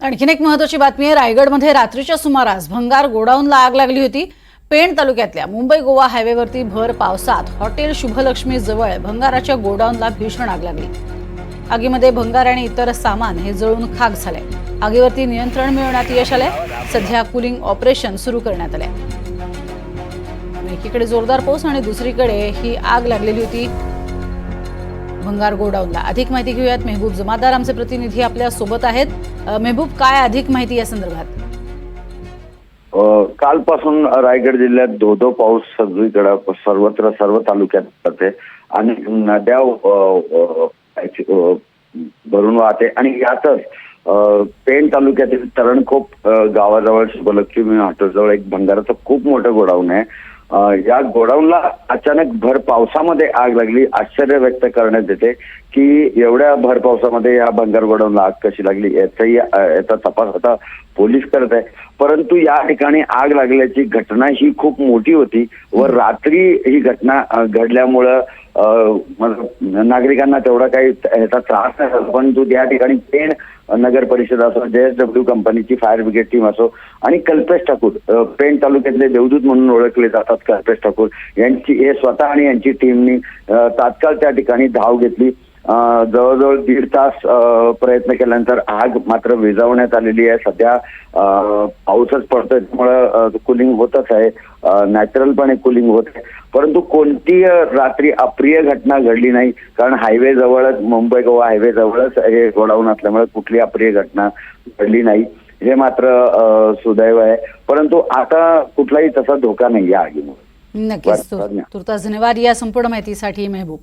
आणखीन एक महत्वाची बातमी आहे. रायगडमध्ये रात्रीच्या सुमारास भंगार गोडाऊनला आग लागली होती. पेण तालुक्यातल्या मुंबई गोवा हायवेवरती भर पावसात हॉटेल शुभलक्ष्मी जवळ भंगाराच्या गोडाऊनला भीषण आग लागली. आगीमध्ये भंगार आणि इतर सामान हे जळून खाक झाले. आगीवरती नियंत्रण मिळवण्यात यश आले सध्या कुलिंग ऑपरेशन सुरू करण्यात आले एकीकडे जोरदार पाऊस आणि दुसरीकडे ही आग लागलेली होती भंगार गोडाऊनला. अधिक माहिती घेऊयात. मेहबूब जमादार आमचे प्रतिनिधी आपल्यासोबत आहेत. मेहबूब काय अधिक माहिती या संदर्भात? कालपासून रायगड जिल्ह्यात धो धो पाऊस सगळीकडे सर्वत्र सर्व तालुक्यात जाते आणि नद्या भरून वाहते. आणि यातच पेण तालुक्यातील तरणखोप गावाजवळ शुभलक्ष्मी हॉटेलजवळ एक भंगाराचं खूप मोठं गोडाऊन आहे. या गोडाऊनला अचानक भर पावसामध्ये आग लागली. आश्चर्य व्यक्त करण्यात येते की एवढ्या भर पावसामध्ये या भंगार गोडाऊनला आग कशी लागली याचाही याचा तपास आता पोलीस करत आहे. परंतु या ठिकाणी आग लागल्याची घटना ही खूप मोठी होती व रात्री ही घटना घडल्यामुळं नागरिकांना तेवढा काही ह्याचा त्रास नाही झाला. तू या ठिकाणी पेण नगर परिषद असो जेएसडब्ल्यू कंपनीची फायर ब्रिगेड टीम असो आणि कल्पेश ठाकूर पेण तालुक्यातले देवदूत म्हणून ओळखले जातात कल्पेश ठाकूर यांची हे स्वतः आणि यांची टीमनी तात्काळ त्या ठिकाणी धाव घेतली. जवळजवळ दीड तास प्रयत्न केल्यानंतर आग मात्र विझवण्यात आलेली आहे. सध्या पाऊसच पडतोय. त्यामुळं कुलिंग होतच आहे. नॅचरलपणे कुलिंग होत आहे. परंतु कोणती अ, रात्री अप्रिय घटना घडली नाही. कारण हायवे जवळच मुंबई गोवा हायवे जवळच हे गोडाऊन असल्यामुळे कुठली अप्रिय घटना घडली नाही. हे मात्र सुदैव आहे. परंतु आता कुठलाही तसा धोका नाही या आगीमुळे. नक्कीच. तुर्तास धन्यवाद. या संपूर्ण माहितीसाठी मेहबूब.